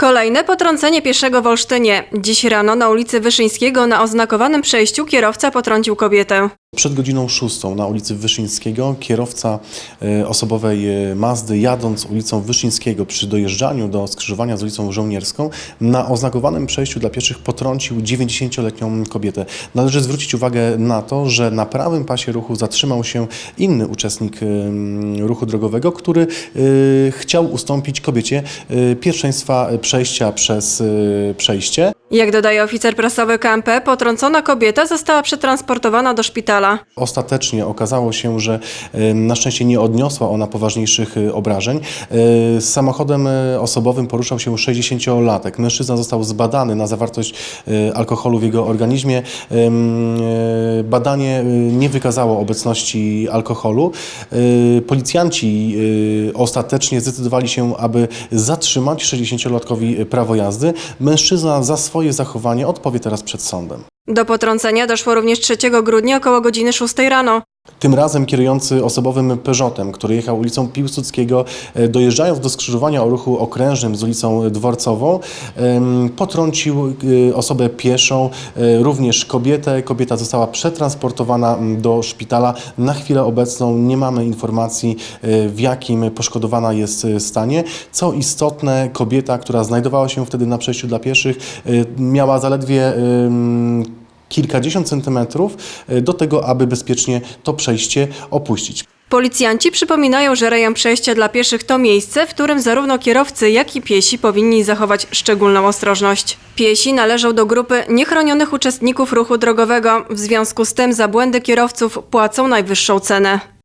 Kolejne potrącenie pieszego w Olsztynie. Dziś rano na ulicy Wyszyńskiego na oznakowanym przejściu kierowca potrącił kobietę. Przed godziną szóstą na ulicy Wyszyńskiego kierowca e, osobowej e, Mazdy jadąc ulicą Wyszyńskiego przy dojeżdżaniu do skrzyżowania z ulicą Żołnierską na oznakowanym przejściu dla pieszych potrącił 90-letnią kobietę. Należy zwrócić uwagę na to, że na prawym pasie ruchu zatrzymał się inny uczestnik em, ruchu drogowego, który e, chciał ustąpić kobiecie e, pierwszeństwa przejścia przez e, przejście. Jak dodaje oficer prasowy KMP, potrącona kobieta została przetransportowana do szpitala. Ostatecznie okazało się, że na szczęście nie odniosła ona poważniejszych e, obrażeń. E, Samochodem e, osobowym poruszał się 60-latek. Mężczyzna został zbadany na zawartość alkoholu w jego organizmie. Badanie nie wykazało obecności alkoholu. Policjanci ostatecznie zdecydowali się, aby zatrzymać 60-latkowi prawo jazdy. Mężczyzna za swoje zachowanie odpowie teraz przed sądem. Do potrącenia doszło również 3 grudnia około godziny 6 rano. Tym razem kierujący osobowym Peugeotem, który jechał ulicą Piłsudskiego, e, dojeżdżając do skrzyżowania o ruchu okrężnym z ulicą Dworcową, potrącił e, osobę pieszą, e, również kobietę. Kobieta została przetransportowana do szpitala. Na chwilę obecną nie mamy informacji, w jakim poszkodowana jest stanie. Co istotne, kobieta, która znajdowała się wtedy na przejściu dla pieszych, miała zaledwie kilkadziesiąt centymetrów e, do tego, aby bezpiecznie to przejście opuścić. Policjanci przypominają, że rejon przejścia dla pieszych to miejsce, w którym zarówno kierowcy, jak i piesi powinni zachować szczególną ostrożność. Piesi należą do grupy niechronionych uczestników ruchu drogowego. W związku z tym za błędy kierowców płacą najwyższą cenę.